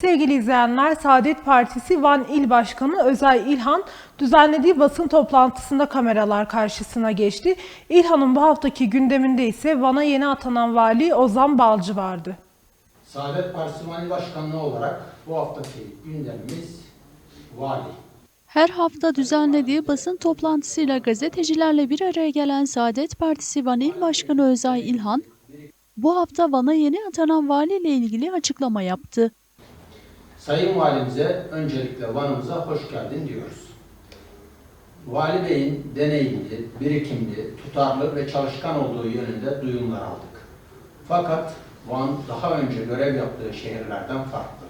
Sevgili izleyenler, Saadet Partisi Van İl Başkanı Özay İlhan düzenlediği basın toplantısında kameralar karşısına geçti. İlhan'ın bu haftaki gündeminde ise Van'a yeni atanan vali Ozan Balcı vardı. Saadet Partisi Vali Başkanlığı olarak bu haftaki gündemimiz vali. Her hafta düzenlediği basın toplantısıyla gazetecilerle bir araya gelen Saadet Partisi Van İl Başkanı Özay İlhan, bu hafta Van'a yeni atanan valiyle ilgili açıklama yaptı. Sayın Valimize öncelikle Van'ımıza hoş geldin diyoruz. Vali Bey'in deneyimli, birikimli, tutarlı ve çalışkan olduğu yönünde duyumlar aldık. Fakat Van daha önce görev yaptığı şehirlerden farklı.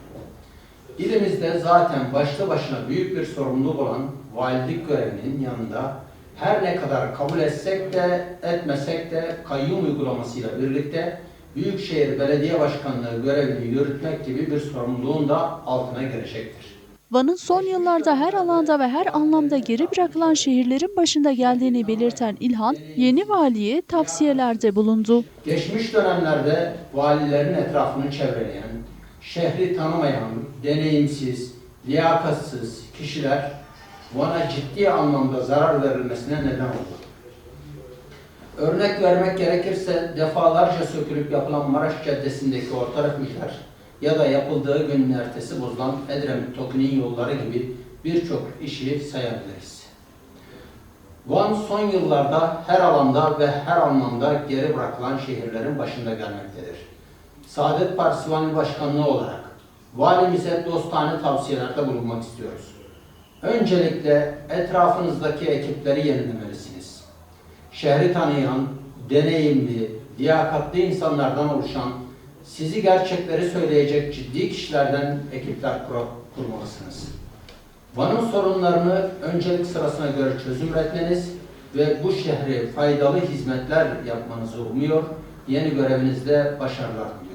İlimizde zaten başlı başına büyük bir sorumluluk olan valilik görevinin yanında her ne kadar kabul etsek de etmesek de kayyum uygulamasıyla birlikte Büyükşehir Belediye Başkanlığı görevini yürütmek gibi bir sorumluluğun da altına girecektir. Van'ın son yıllarda her alanda ve her anlamda geri bırakılan şehirlerin başında geldiğini belirten İlhan, yeni valiye tavsiyelerde bulundu. Geçmiş dönemlerde valilerin etrafını çevreleyen, şehri tanımayan, deneyimsiz, liyakatsız kişiler Van'a ciddi anlamda zarar verilmesine neden oldu. Örnek vermek gerekirse defalarca sökülüp yapılan Maraş Caddesi'ndeki orta refüjler ya da yapıldığı günün ertesi bozulan Edremit Toki'nin yolları gibi birçok işi sayabiliriz. Van son yıllarda her alanda ve her anlamda geri bırakılan şehirlerin başında gelmektedir. Saadet Partisi Vali Başkanlığı olarak valimize dostane tavsiyelerde bulunmak istiyoruz. Öncelikle etrafınızdaki ekipleri yenilemelisiniz. Şehri tanıyan, deneyimli, liyakatli insanlardan oluşan, sizi gerçekleri söyleyecek ciddi kişilerden ekipler kur- kurmalısınız. Van'ın sorunlarını öncelik sırasına göre çözüm üretmeniz ve bu şehre faydalı hizmetler yapmanızı umuyor, yeni görevinizde başarılar diliyorum.